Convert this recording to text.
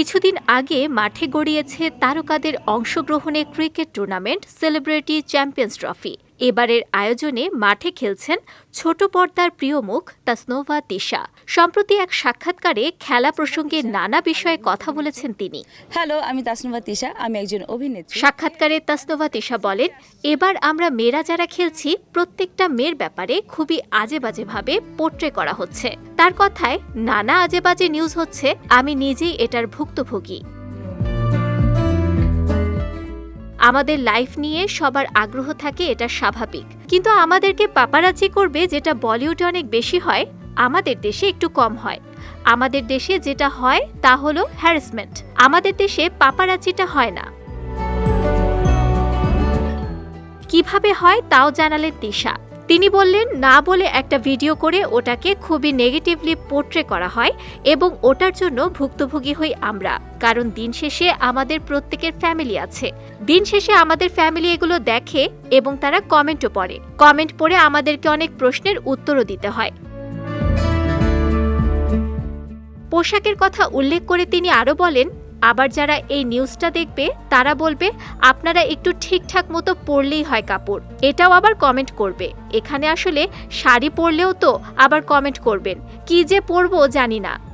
কিছুদিন আগে মাঠে গড়িয়েছে তারকাদের অংশগ্রহণে cricket tournament celebrity champions trophy. এবারের আয়োজনে মাঠে খেলছেন ছোট পর্দার প্রিয় মুখ তাসনোভা তিশা। সম্প্রতি এক সাক্ষাৎকারে খেলা প্রসঙ্গে নানা বিষয়ে কথা বলেছেন তিনি। হ্যালো আমি তাসনোভা তিশা আমি একজন অভিনেত্রী। সাক্ষাৎকারে তাসনোভা তিশা বলেন এবার আমরা মেয়েরা যারা খেলছি প্রত্যেকটা মেয়ের ব্যাপারে খুবই আজে বাজেভাবে পোট্রে করা হচ্ছে। তার কথায় নানা আজে বাজে নিউজ হচ্ছে আমি নিজেই এটার ভুক্তভোগী। আমাদের লাইফ নিয়ে সবার আগ্রহ থাকে, এটা স্বাভাবিক। কিন্তু আমাদেরকে পাপারাচি করবে, যেটা বলিউডে অনেক বেশি হয়, আমাদের দেশে একটু কম হয়। আমাদের দেশে যেটা হয়, তা হলো হ্যারাসমেন্ট আমাদের দেশে পাপারাচিটা হয় না। কীভাবে হয়, তাও জানালেন তিশা তিনি বললেন, না বলে একটা ভিডিও করে ওটাকে খুবই নেগেটিভলি পোর্ট্রে করা হয় এবং ওটার জন্য ভুক্তভোগী হই আমরা। কারণ দিন শেষে আমাদের প্রত্যেকের ফ্যামিলি আছে। দিন শেষে আমাদের ফ্যামিলি এগুলো দেখে এবং তারা কমেন্টও পড়ে। কমেন্ট পড়ে আমাদেরকে অনেক প্রশ্নের উত্তরও দিতে হয়। পোশাকের কথা উল্লেখ করে তিনি আরও বলেন আবার যারা এই নিউজটা দেখবে, তারা বলবে, আপনারা একটু ঠিকঠাক মতো পরলেই হয় কাপড়। এটাও আবার কমেন্ট করবে। এখানে আসলে শাড়ি পরলেও তো আবার কমেন্ট করবেন। কি যে পরবো জানি না।